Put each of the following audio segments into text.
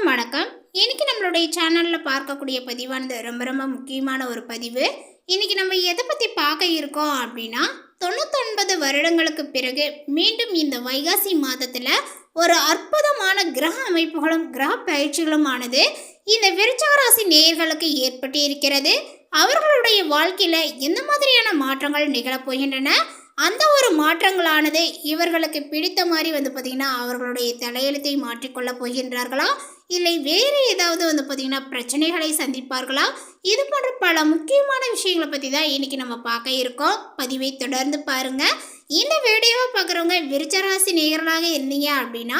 அனைவருக்கும் வணக்கம். இன்றைக்கி நம்மளுடைய சேனலில் பார்க்கக்கூடிய பதிவானது ரொம்ப ரொம்ப முக்கியமான ஒரு பதிவு. இன்றைக்கி நம்ம எதை பற்றி பார்க்க இருக்கோம் அப்படின்னா தொண்ணூத்தொன்பது வருடங்களுக்கு பிறகு மீண்டும் இந்த வைகாசி மாதத்தில் ஒரு அற்புதமான கிரக அமைப்புகளும் கிரக பயிற்சிகளும் ஆனது இந்த விருச்சகராசி நேயர்களுக்கு ஏற்பட்டு இருக்கிறது அவர்களுடைய வாழ்க்கையில் எந்த மாதிரியான மாற்றங்கள் நிகழப்போகின்றன அந்த ஒரு மாற்றங்களானது இவர்களுக்கு பிடித்த மாதிரி வந்து பார்த்திங்கன்னா அவர்களுடைய தலையெழுத்தை மாற்றிக்கொள்ளப் போகின்றார்களா? இல்லை வேறு ஏதாவது வந்து பார்த்திங்கன்னா பிரச்சனைகளை சந்திப்பார்களா? இது போன்ற பல முக்கியமான விஷயங்களை பற்றி தான் இன்றைக்கி நம்ம பார்க்க இருக்கோம். பதிவை தொடர்ந்து பாருங்கள் இந்த வீடியோவை பார்க்குறவங்க விருச்சராசி நேயர்களாக இருந்தீங்க அப்படின்னா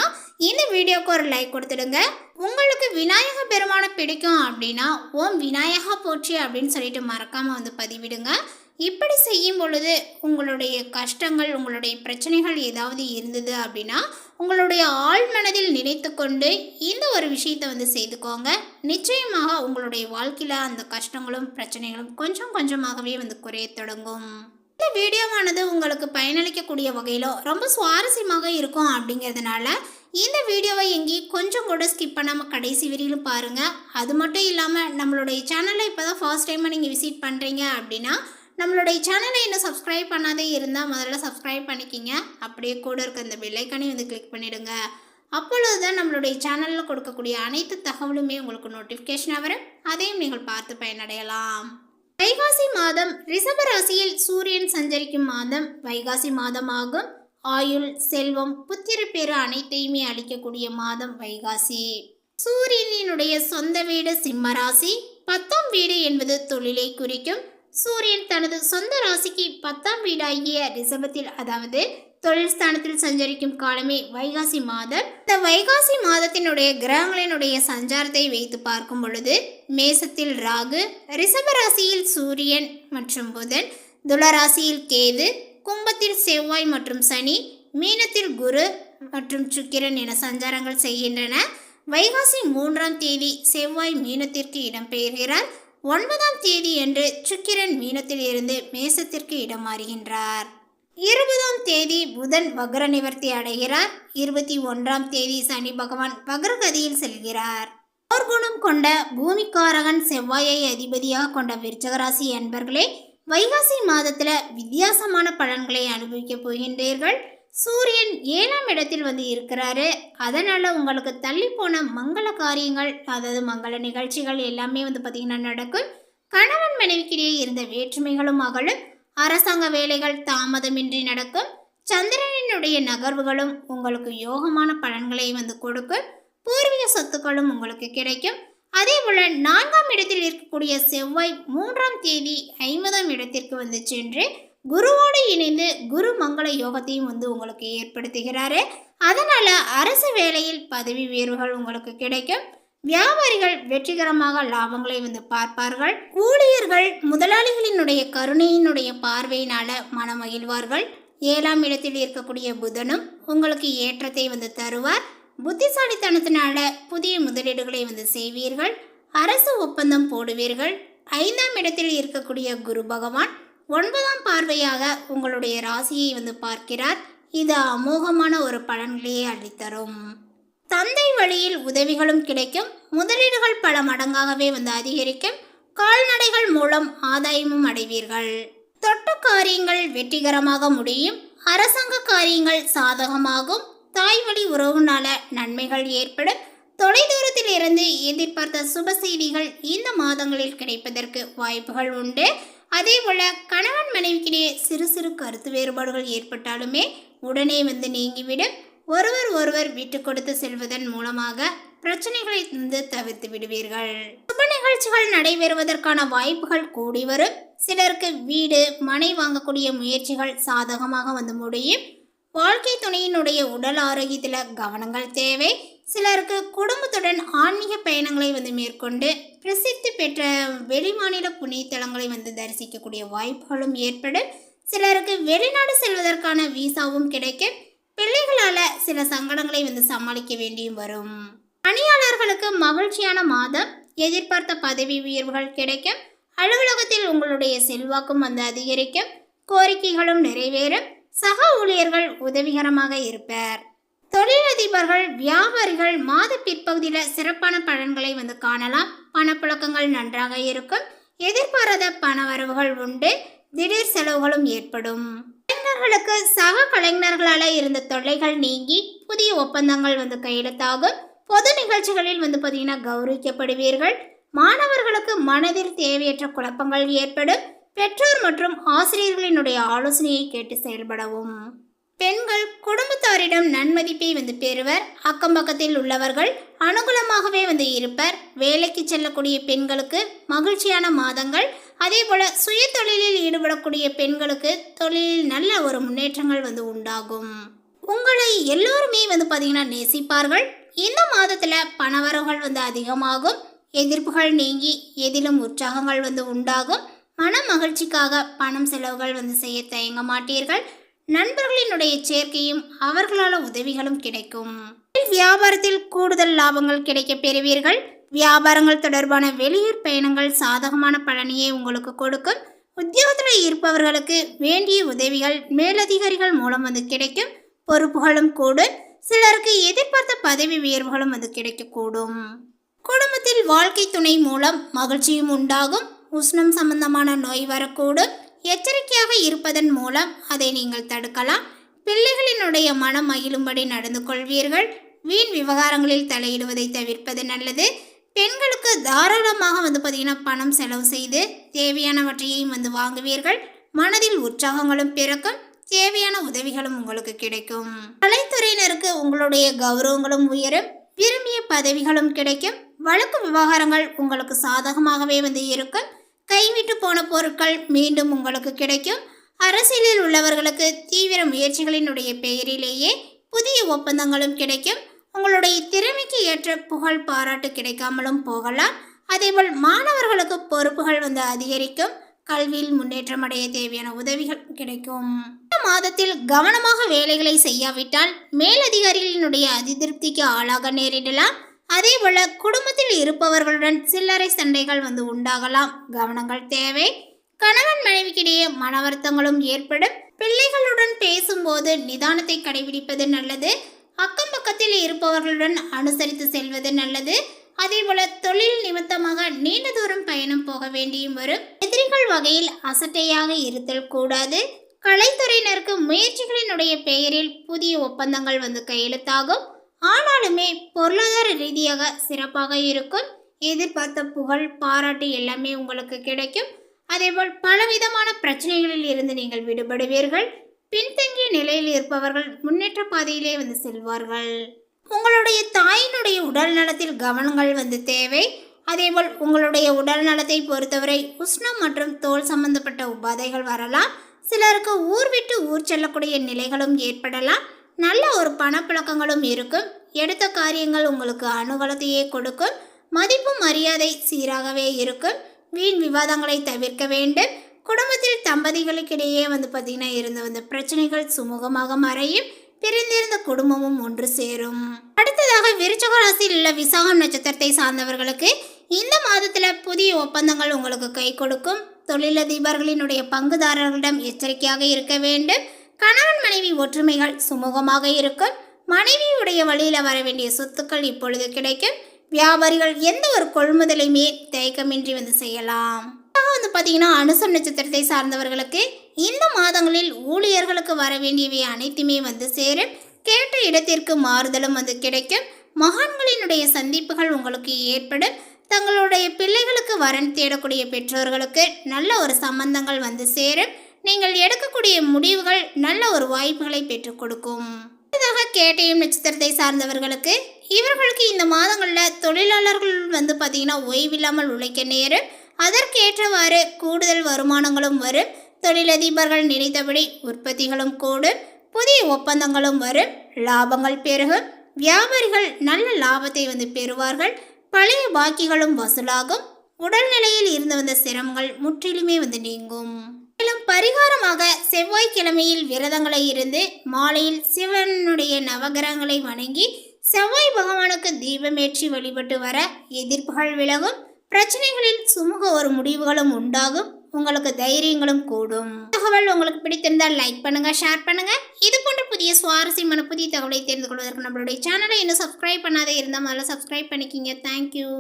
இந்த வீடியோவுக்கு ஒரு லைக் கொடுத்துடுங்க. உங்களுக்கு விநாயக பெருமானை பிடிக்கும் அப்படின்னா ஓம் விநாயகா போற்றி அப்படின்னு சொல்லிட்டு மறக்காமல் வந்து பதிவிடுங்க. இப்படி செய்யும் பொழுது உங்களுடைய கஷ்டங்கள் உங்களுடைய பிரச்சனைகள் ஏதாவது இருந்தது அப்படின்னா உங்களுடைய ஆழ்மனதில் நினைத்து கொண்டு இந்த ஒரு விஷயத்தை வந்து செய்துக்கோங்க. நிச்சயமாக உங்களுடைய வாழ்க்கையில் அந்த கஷ்டங்களும் பிரச்சனைகளும் கொஞ்சம் கொஞ்சமாகவே வந்து குறைய தொடங்கும். இந்த வீடியோவானது உங்களுக்கு பயனளிக்கக்கூடிய வகையிலோ ரொம்ப சுவாரஸ்யமாக இருக்கும் அப்படிங்கிறதுனால இந்த வீடியோவை எங்கேயும் கொஞ்சம் கூட ஸ்கிப் பண்ணாமல் கடைசி வரையிலும் பாருங்கள் அது மட்டும் இல்லாமல் நம்மளுடைய சேனலை இப்போ தான் ஃபர்ஸ்ட் டைமாக நீங்கள் விசிட் பண்ணுறீங்க அப்படின்னா நம்மளுடைய சேனலை இன்னும் சப்ஸ்கிரைப் பண்ணாதே இருந்தால் முதல்ல சப்ஸ்கிரைப் பண்ணிக்கிங்க. அப்படியே கூட இருக்க இந்த பெல்லைக்கானே வந்து கிளிக் பண்ணிவிடுங்க அப்பொழுது தான் நம்மளுடைய சேனலில் கொடுக்கக்கூடிய அனைத்து தகவலுமே உங்களுக்கு நோட்டிஃபிகேஷனாக வரும். அதையும் நீங்கள் பார்த்து பயனடையலாம். வைகாசி மாதம் ரிஷப ராசியில் சூரியன் சஞ்சரிக்கும் மாதம் வைகாசி மாதமாகும். ஆயுள் செல்வம் புத்திர அனைத்தையுமே அளிக்கக்கூடிய மாதம் வைகாசி. சூரியனினுடைய சொந்த வீடு சிம்ம ராசி. பத்தாம் வீடு என்பது தொழிலை குறிக்கும். சூரியன் தனது சொந்த ராசிக்கு பத்தாம் வீடாகிய ரிசபத்தில் அதாவது தொழில் ஸ்தானத்தில் சஞ்சரிக்கும் காலமே வைகாசி மாதம். இந்த வைகாசி மாதத்தினுடைய கிரகங்களினுடைய சஞ்சாரத்தை வைத்து பார்க்கும் பொழுது மேசத்தில் ராகு ரிசப ராசியில் சூரியன் மற்றும் புதன் துளராசியில் கேது கும்பத்தில் செவ்வாய் மற்றும் சனி மீனத்தில் குரு மற்றும் சுக்கிரன் என சஞ்சாரங்கள் செய்கின்றன. வைகாசி மூன்றாம் தேதி செவ்வாய் மீனத்திற்கு இடம்பெயர்கிறார். ஒன்பதாம் தேதி என்று சுக்கிரன் மீனத்தில் இருந்து மேசத்திற்கு இடம் மாறுகின்றார் இருபதாம் தேதி புதன் வக்ர நிவர்த்தி அடைகிறார். இருபத்தி ஒன்றாம் தேதி சனி பகவான் வக்ரகதியில் செல்கிறார். போர்க்குணம் கொண்ட பூமிக்காரகன் செவ்வாயை அதிபதியாக கொண்ட விருச்சகராசி என்பர்களே வைகாசி மாதத்தில் வித்தியாசமான பலன்களை அனுபவிக்க போகின்றீர்கள். சூரியன் ஏழாம் இடத்தில் வந்து இருக்கிறாரு. அதனால் உங்களுக்கு தள்ளி போன மங்கள காரியங்கள் அதாவது மங்கள நிகழ்ச்சிகள் எல்லாமே வந்து பார்த்தீங்கன்னா நடக்கும். கணவன் மனைவிக்கிடையே இருந்த வேற்றுமைகளும் அகலும். அரசாங்க வேலைகள் தாமதமின்றி நடக்கும். சந்திரனினுடைய நகர்வுகளும் உங்களுக்கு யோகமான பலன்களை வந்து கொடுக்கும். பூர்வீக சொத்துக்களும் உங்களுக்கு கிடைக்கும். அதே போல் நான்காம் இடத்தில் இருக்கக்கூடிய செவ்வாய் மூன்றாம் தேதி ஐம்பதாம் இடத்திற்கு வந்து சென்று குருவோடு மங்கள யோகத்தையும் வந்து உங்களுக்கு ஏற்படுத்துகிறாரு. அதனால் அரசு வேலையில் பதவி உயர்வுகள் உங்களுக்கு கிடைக்கும். வியாபாரிகள் வெற்றிகரமாக லாபங்களை வந்து பார்ப்பார்கள். ஊழியர்கள் முதலாளிகளினுடைய கருணையினுடைய பார்வையினால மனமகிழ்வார்கள். ஏழாம் இடத்தில் இருக்கக்கூடிய புதனும் உங்களுக்கு ஏற்றத்தை வந்து தருவார். புத்திசாலித்தனத்தினால புதிய முதலீடுகளை வந்து செய்வீர்கள். அரசு ஒப்பந்தம் போடுவீர்கள். ஐந்தாம் இடத்தில் இருக்கக்கூடிய குரு பகவான் ஒன்பதாம் பார்வையாக உங்களுடைய ராசியை வந்து பார்க்கிறார். இது அமோகமான ஒரு பலன்களையே அளித்தரும் தந்தை வழியில் உதவிகளும் கிடைக்கும். முதலீடுகள் பல மடங்காகவே வந்து அதிகரிக்கும். கால்நடைகள் மூலம் ஆதாயமும் அடைவீர்கள். தொட்ட காரியங்கள் வெற்றிகரமாக முடியும். அரசாங்க காரியங்கள் சாதகமாகும். தாய் வழி உறவுனால நன்மைகள் ஏற்படும். தொலைதூரத்தில் இருந்து எதிர்பார்த்த சுப செய்திகள் இந்த மாதங்களில் கிடைப்பதற்கு வாய்ப்புகள் உண்டு. அதே போல கணவன் மனைவிக்கிடையே சிறு சிறு கருத்து வேறுபாடுகள் ஏற்பட்டாலுமே உடனே வந்து நீங்கிவிடும். ஒருவர் ஒருவர் விட்டு கொடுத்து செல்வதன் மூலமாக பிரச்சனைகளை வந்து தவிர்த்து விடுவீர்கள். சுப நிகழ்ச்சிகள் நடைபெறுவதற்கான வாய்ப்புகள் கூடி வரும். சிலருக்கு வீடு மனை வாங்கக்கூடிய முயற்சிகள் சாதகமாக வந்து முடியும். வாழ்க்கை துணையினுடைய உடல் ஆரோக்கியத்தில் கவனங்கள் தேவை. சிலருக்கு குடும்பத்துடன் ஆன்மீக பயணங்களை வந்து மேற்கொண்டு பிரசித்தி பெற்ற வெளிமாநில புண்ணியத்தலங்களை வந்து தரிசிக்கக்கூடிய வாய்ப்புகளும் ஏற்படும். சிலருக்கு வெளிநாடு செல்வதற்கான வீசாவும் கிடைக்கும் பிள்ளைகளால் சில சங்கடங்களை வந்து சமாளிக்க வேண்டியும் வரும். பணியாளர்களுக்கு மகிழ்ச்சியான மாதம் எதிர்பார்த்த பதவி உயர்வுகள் கிடைக்கும் அலுவலகத்தில் உங்களுடைய செல்வாக்கும் வந்து அதிகரிக்கும் கோரிக்கைகளும் நிறைவேறும். சக ஊழியர்கள் உதவிகரமாக இருப்பார். தொழிலதிபர்கள் வியாபாரிகள் மாத பிற்பகுதியில் சிறப்பான பலன்களை வந்து காணலாம். பணப்புழக்கங்கள் நன்றாக இருக்கும். எதிர்பாராத பண வரவுகள் உண்டு. திடீர் செலவுகளும் ஏற்படும். கலைஞர்களுக்கு சக கலைஞர்களால் இருந்த தொல்லைகள் நீங்கி புதிய ஒப்பந்தங்கள் வந்து கையெழுத்தாகும். பொது நிகழ்ச்சிகளில் வந்து பார்த்தீங்கன்னா கௌரவிக்கப்படுவீர்கள். மாணவர்களுக்கு மனதில் தேவையற்ற குழப்பங்கள் ஏற்படும். பெற்றோர் மற்றும் ஆசிரியர்களினுடைய ஆலோசனையை கேட்டு செயல்படவும். பெண்கள் குடும்பத்தாரிடம் நன்மதிப்பை வந்து பெறுவர். அக்கம் பக்கத்தில் உள்ளவர்கள் அனுகூலமாகவே வந்து இருப்பர். வேலைக்கு செல்லக்கூடிய பெண்களுக்கு மகிழ்ச்சியான மாதங்கள். அதே போல சுய தொழிலில் ஈடுபடக்கூடிய பெண்களுக்கு தொழிலில் நல்ல ஒரு முன்னேற்றங்கள் வந்து உண்டாகும். உங்களை எல்லோருமே வந்து பார்த்தீங்கன்னா நேசிப்பார்கள். இந்த மாதத்தில் பணவரவுகள் வந்து அதிகமாகும். எதிர்ப்புகள் நீங்கி எதிலும் உற்சாகங்கள் வந்து உண்டாகும். மன மகிழ்ச்சிக்காக பணம் செலவுகள் வந்து செய்ய தயங்க மாட்டீர்கள். நண்பர்களினுடைய சேர்க்கையும் அவர்களால் உதவிகளும் கிடைக்கும். வியாபாரத்தில் கூடுதல் லாபங்கள் கிடைக்க பெறுவீர்கள். வியாபாரங்கள் தொடர்பான வெளியூர் பயணங்கள் சாதகமான பழனியை உங்களுக்கு கொடுக்கும். உத்தியோகத்தில் இருப்பவர்களுக்கு வேண்டிய உதவிகள் மேலதிகாரிகள் மூலம் வந்து கிடைக்கும். பொறுப்புகளும் கூடும். சிலருக்கு எதிர்பார்த்த பதவி உயர்வுகளும் வந்து கிடைக்கக்கூடும். குடும்பத்தில் வாழ்க்கை துணை மூலம் மகிழ்ச்சியும் உண்டாகும். உஷ்ணம் சம்பந்தமான நோய் வரக்கூடும். எச்சரிக்கையாக இருப்பதன் மூலம் அதை நீங்கள் தடுக்கலாம். பிள்ளைகளினுடைய மனம் மகிழும்படி நடந்து கொள்வீர்கள். வீண் விவகாரங்களில் தலையிடுவதை தவிர்ப்பது நல்லது. பெண்களுக்கு தாராளமாக வந்து பார்த்தீங்கன்னா பணம் செலவு செய்து தேவையானவற்றையும் வந்து வாங்குவீர்கள். மனதில் உற்சாகங்களும் பிறக்கும். தேவையான உதவிகளும் உங்களுக்கு கிடைக்கும். கலைத்துறையினருக்கு உங்களுடைய கௌரவங்களும் உயரும். விரும்பிய பதவிகளும் கிடைக்கும். வழக்கு விவகாரங்கள் உங்களுக்கு சாதகமாகவே வந்து இருக்கும். கைவிட்டு போன பொருட்கள் மீண்டும் உங்களுக்கு கிடைக்கும். அரசியலில் உள்ளவர்களுக்கு தீவிர முயற்சிகளினுடைய பெயரிலேயே புதிய ஒப்பந்தங்களும் கிடைக்கும். உங்களுடைய திறமைக்கு ஏற்ற புகழ் பாராட்டு கிடைக்காமலும் போகலாம். அதேபோல் மாணவர்களுக்கு பொறுப்புகள் வந்து அதிகரிக்கும். கல்வியில் முன்னேற்றம் அடைய தேவையான உதவிகள் கிடைக்கும். இந்த மாதத்தில் கவனமாக வேலைகளை செய்யாவிட்டால் மேலதிகாரிகளினுடைய அதிருப்திக்கு ஆளாக நேரிடலாம். அதே போல குடும்பத்தில் இருப்பவர்களுடன் சில்லறை சண்டைகள் வந்து உண்டாகலாம். கவனங்கள் தேவை. கணவன் மனைவிக்கிடையே மன வருத்தங்களும் ஏற்படும். பிள்ளைகளுடன் பேசும்போது நிதானத்தை கடைபிடிப்பது நல்லது. அக்கம் பக்கத்தில் இருப்பவர்களுடன் அனுசரித்து செல்வது நல்லது. அதேபோல தொழில் நிமித்தமாக நீண்ட தூரம் பயணம் போக வேண்டியும் வரும். எதிரிகள் வகையில் அசட்டையாக இருத்தல் கூடாது. கலைத்துறையினருக்கு முயற்சிகளினுடைய பெயரில் புதிய ஒப்பந்தங்கள் வந்து கையெழுத்தாகும். ஆனாலுமே பொருளாதார ரீதியாக சிறப்பாக இருக்கும். எதிர்பார்த்த புகழ் பாராட்டு எல்லாமே உங்களுக்கு கிடைக்கும். அதேபோல் பலவிதமான பிரச்சனைகளில் இருந்து நீங்கள் விடுபடுவீர்கள். பின்தங்கிய நிலையில் இருப்பவர்கள் முன்னேற்ற பாதையிலே வந்து செல்வார்கள். உங்களுடைய தாயினுடைய உடல் நலத்தில் கவனங்கள் வந்து தேவை. அதேபோல் உங்களுடைய உடல் நலத்தை பொறுத்தவரை உஷ்ணம் மற்றும் தோல் சம்பந்தப்பட்ட உபாதைகள் வரலாம். சிலருக்கு ஊர் விட்டு ஊர் செல்லக்கூடிய நிலைகளும் ஏற்படலாம். நல்ல ஒரு பணப்பழக்கங்களும் இருக்கும். எடுத்த காரியங்கள் உங்களுக்கு அனுகூலத்தையே கொடுக்கும். மதிப்பு மரியாதை சீராகவே இருக்கும். வீண் விவாதங்களை தவிர்க்க வேண்டும். குடும்பத்தில் தம்பதிகளுக்கிடையே வந்து பார்த்திங்கன்னா இருந்து வந்த பிரச்சனைகள் சுமூகமாக மறையும். பிரிந்திருந்த குடும்பமும் ஒன்று சேரும். அடுத்ததாக விருச்சக ராசியில் உள்ள விசாகம் நட்சத்திரத்தை சார்ந்தவர்களுக்கு இந்த மாதத்தில் புதிய ஒப்பந்தங்கள் உங்களுக்கு கை கொடுக்கும். தொழிலதிபர்களினுடைய பங்குதாரர்களிடம் எச்சரிக்கையாக இருக்க வேண்டும். கணவன் மனைவி ஒற்றுமைகள் சுமூகமாக இருக்கும் மனைவியுடைய வழியில் வர வேண்டிய சொத்துக்கள் இப்பொழுது கிடைக்கும். வியாபாரிகள் எந்த ஒரு கொள்முதலையுமே தயக்கமின்றி வந்து செய்யலாம். வந்து பார்த்தீங்கன்னா அனுசம் நட்சத்திரத்தை சார்ந்தவர்களுக்கு இந்த மாதங்களில் ஊழியர்களுக்கு வர வேண்டியவை அனைத்துமே வந்து சேரும். கேட்ட இடத்திற்கு மாறுதலும் வந்து கிடைக்கும். மகான்களினுடைய சந்திப்புகள் உங்களுக்கு ஏற்படும். தங்களுடைய பிள்ளைகளுக்கு வரன் தேடக்கூடிய பெற்றோர்களுக்கு நல்ல ஒரு சம்பந்தங்கள் வந்து சேரும். நீங்கள் எடுக்கக்கூடிய முடிவுகள் நல்ல ஒரு வாய்ப்புகளை பெற்றுக் கொடுக்கும். அடுத்ததாக கேட்டயம் நட்சத்திரத்தை சார்ந்தவர்களுக்கு. இவர்களுக்கு இந்த மாதங்களில் தொழிலாளர்கள் வந்து பார்த்தீங்கன்னா ஓய்வில்லாமல் உழைக்க நேரும் அதற்கேற்றவாறு கூடுதல் வருமானங்களும் வரும். தொழிலதிபர்கள் நினைத்தபடி உற்பத்திகளும் கூடும். புதிய ஒப்பந்தங்களும் வரும். லாபங்கள் பெருகும். வியாபாரிகள் நல்ல லாபத்தை வந்து பெறுவார்கள். பழைய பாக்கிகளும் வசூலாகும். உடல்நிலையில் இருந்து வந்த சிரமங்கள் முற்றிலுமே வந்து நீங்கும். மேலும் பரிகாரமாக செவ்வாய்க்கிழமையில் விரதங்களை இருந்து மாலையில் சிவனுடைய நவகிரகங்களை வணங்கி செவ்வாய் பகவானுக்கு தீபமேற்றி வழிபட்டு வர எதிர்ப்புகள் விலகும். பிரச்சனைகளில் சுமூக ஒரு முடிவுகளும் உண்டாகும். உங்களுக்கு தைரியங்களும் கூடும். தகவல் உங்களுக்கு பிடித்திருந்தால் லைக் பண்ணுங்க ஷேர் பண்ணுங்க. இது போன்ற புதிய சுவாரஸ்யமான புதிய தகவலை தெரிந்து கொள்வதற்கு நம்மளுடைய சேனலை இன்னும் சப்ஸ்கிரைப் பண்ணாதே இருந்தால் முதல்ல சப்ஸ்கிரைப் பண்ணிக்கிங்க. தேங்க்யூ